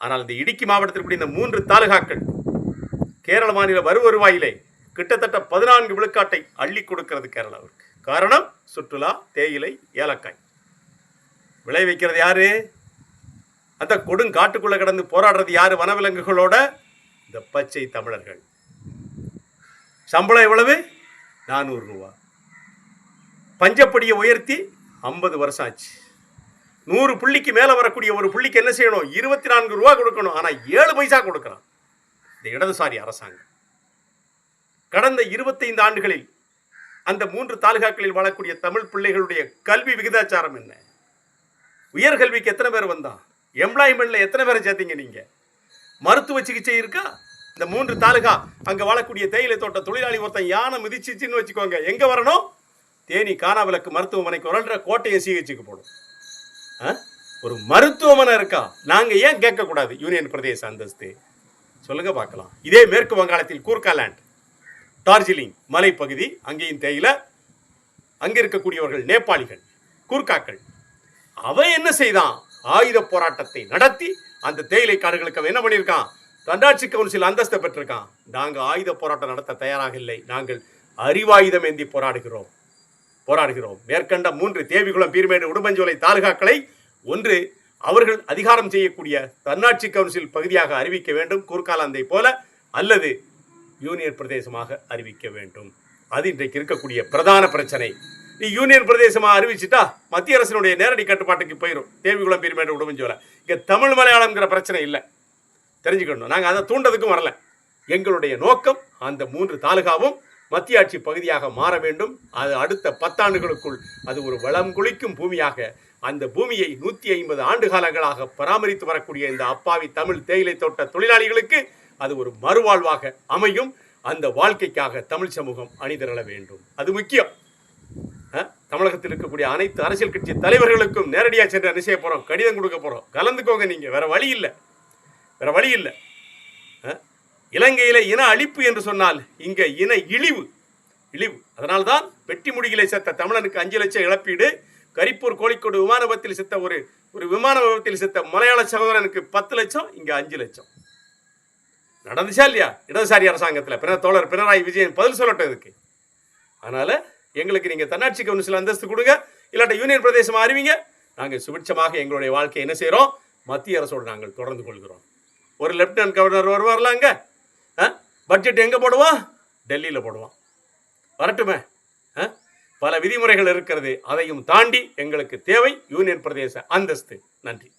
ஆனால் இந்த இடுக்கி மாவட்டத்திற்குரிய இந்த மூன்று தாலுகாக்கள் கேரள மாநில வரு வருவாயிலே கிட்டத்தட்ட பதினான்கு விழுக்காட்டை அள்ளி கொடுக்கிறது கேரளாவிற்கு காரணம் சுற்றுலா தேயிலை ஏலக்காய். விளைவிக்கிறது யாரு? அந்த கொடுங்காட்டுக்குள்ளே கிடந்து போராடுறது யாரு? வனவிலங்குகளோட இந்த பச்சை தமிழர்கள். சம்பளம் எவ்வளவு? நானூறு ரூபா. பஞ்சப்படியை உயர்த்தி ஐம்பது வருஷம் ஆச்சு. நூறு புள்ளிக்கு மேலே வரக்கூடிய ஒரு புள்ளிக்கு என்ன செய்யணும்? இருபத்தி நான்கு ரூபா கொடுக்கணும். ஆனால் ஏழு பைசா கொடுக்குறான். இந்த இடதுசாரி அரசாங்கம். கடந்த இருபத்தைந்து ஆண்டுகளில் அந்த மூன்று தாலுகாக்களில் வாழக்கூடிய தமிழ் பிள்ளைகளுடைய கல்வி விகிதாச்சாரம் என்ன? உயர்கல்விக்கு எத்தனை பேர் வந்தான் எம்ப்ளாய்மெண்ட்ல எத்தனை பேரை சேர்த்தீங்க நீங்க? மருத்துவ சிகிச்சை இருக்கா? இந்த மூன்று தாலுகா அங்க வாழக்கூடிய தேயிலை தோட்ட தொழிலாளி ஒருத்தன் யானை மிதிச்சிச்சுன்னு வச்சுக்கோங்க. எங்க வரணும்? தேனி காணாவிளக்கு மருத்துவமனைக்கு வரன்ற கோட்டையை சிகிச்சைக்கு போடும். ஒரு மருத்துவமனை இருக்கா? நாங்க ஏன் கேட்கக்கூடாது? யூனியன் பிரதேச அந்தஸ்து. சொல்லுங்க பார்க்கலாம். இதே மேற்கு வங்காளத்தில் கூர்காலேண்ட் டார்ஜிலிங் மலைப்பகுதி அங்கேயும் தேயிலை அங்கே இருக்கக்கூடியவர்கள் நேபாளிகள் கூர்க்காக்கள் அவன் என்ன செய்தான்? ஆயுத போராட்டத்தை நடத்தி அந்த தேயிலை காடுகளுக்கு அவன் என்ன பண்ணியிருக்கான்? தன்னாட்சி கவுன்சில் அந்தஸ்தை பெற்றிருக்கான். நாங்கள் ஆயுத போராட்டம் நடத்த தயாராக இல்லை. நாங்கள் அறிவாயுதம் ஏந்தி போராடுகிறோம். போராடுகிறோம். மேற்கண்ட மூன்று தேவிகுளம் பீர்மேடு உடுமஞ்சோலை தாலுகாக்களை ஒன்று அவர்கள் அதிகாரம் செய்யக்கூடிய தன்னாட்சி கவுன்சில் பகுதியாக அறிவிக்க வேண்டும் கூர்காலாந்தை போல அல்லது யூனியன் பிரதேசமாக அறிவிக்க வேண்டும். அது இன்றைக்கு இருக்கக்கூடிய பிரதான பிரச்சனை. நீ யூனியன் பிரதேசமாக அறிவிச்சிட்டா மத்திய அரசினுடைய நேரடி கட்டுப்பாட்டுக்கு போயிடும் தேவிகுளம் பீர்மேடு உடுமஞ்சோலை. இங்கே தமிழ் மலையாளம்ங்கிற பிரச்சனை இல்லை. தெரிஞ்சுக்கணும். நாங்கள் அதை தூண்டதுக்கும் வரல. எங்களுடைய நோக்கம் அந்த மூன்று தாலுகாவும் மத்திய ஆட்சி பகுதியாக மாற வேண்டும். அது அடுத்த பத்தாண்டுகளுக்குள் அது ஒரு வளம் குளிக்கும் பூமியாக அந்த பூமியை நூற்றி ஐம்பது ஆண்டு காலங்களாக பராமரித்து வரக்கூடிய இந்த அப்பாவி தமிழ் தேயிலை தோட்ட தொழிலாளிகளுக்கு அது ஒரு மறுவாழ்வாக அமையும். அந்த வாழ்க்கைக்காக தமிழ் சமூகம் அணிதிரள வேண்டும். அது முக்கியம். தமிழகத்தில் இருக்கக்கூடிய அனைத்து அரசியல் கட்சி தலைவர்களுக்கும் நேரடியாக சென்று என்ன செய்ய போகிறோம் கடிதம் கொடுக்க போகிறோம் கலந்துக்கோங்க நீங்கள் வேற வழி இல்லை. வேற வழி இல்லை. இலங்கையில இன அழிப்பு என்று சொன்னால் இங்கே இன இழிவு. இழிவு. அதனால்தான் வெட்டி முடிகளை செத்த தமிழனுக்கு அஞ்சு லட்சம் இழப்பீடு கரிப்பூர் கோழிக்கோடு விமான விபத்தில் செத்த ஒரு ஒரு விமான விபத்தில் செத்த மலையாள சகோதரனுக்கு பத்து லட்சம் இங்கே அஞ்சு லட்சம். நடந்துச்சா இல்லையா? இடதுசாரி அரசாங்கத்தில். பிற தோழர் பினராயி விஜயன் பதில் சொல்லட்டும் இதுக்கு. அதனால் எங்களுக்கு நீங்கள் தன்னாட்சி கவுன்சில் அந்தஸ்து கொடுங்க. இல்லாட்ட யூனியன் பிரதேசம் அறிவிங்க. நாங்கள் சுபிட்சமாக எங்களுடைய வாழ்க்கையை என்ன செய்கிறோம் மத்திய அரசோடு நாங்கள் தொடர்ந்து கொள்கிறோம். ஒரு லெப்டினன்ட் கவர்னர் வருவார்லாங்க பட்ஜெட் எங்கே போடுவான் டெல்லியில் போடுவான் வரட்டுமே ஆ? பல விதிமுறைகள் இருக்கிறது. அதையும் தாண்டி எங்களுக்கு தேவை யூனியன் பிரதேச அந்தஸ்து. நன்றி.